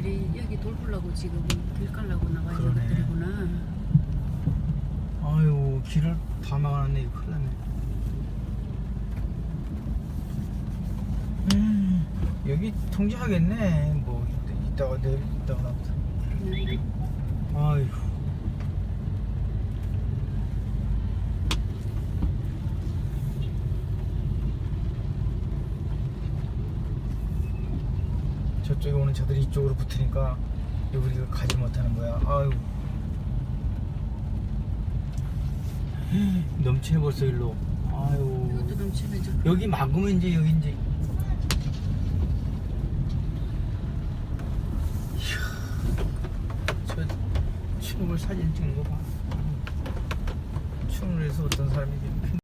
것들이 여기 돌보려고 지금 길 깔라고 나와 있는 그러네. 것들이구나. 아유 길을 다 막아놨네 이거 큰일 났네 음, 여기 통제하겠네 뭐 이따- 이따가 내일 이따가 나부터 음. 아이고 저쪽에 오는 차들이 이쪽으로 붙으니까 여기를 가지 못하는 거야. 아유. 넘치네 벌써 일로. 아유. 이것도 넘치면 좀 여기 막으면 이제 여기 이제. 이야, 저 춤을 사진 찍는 거 봐. 춤을 해서 어떤 사람이 이렇게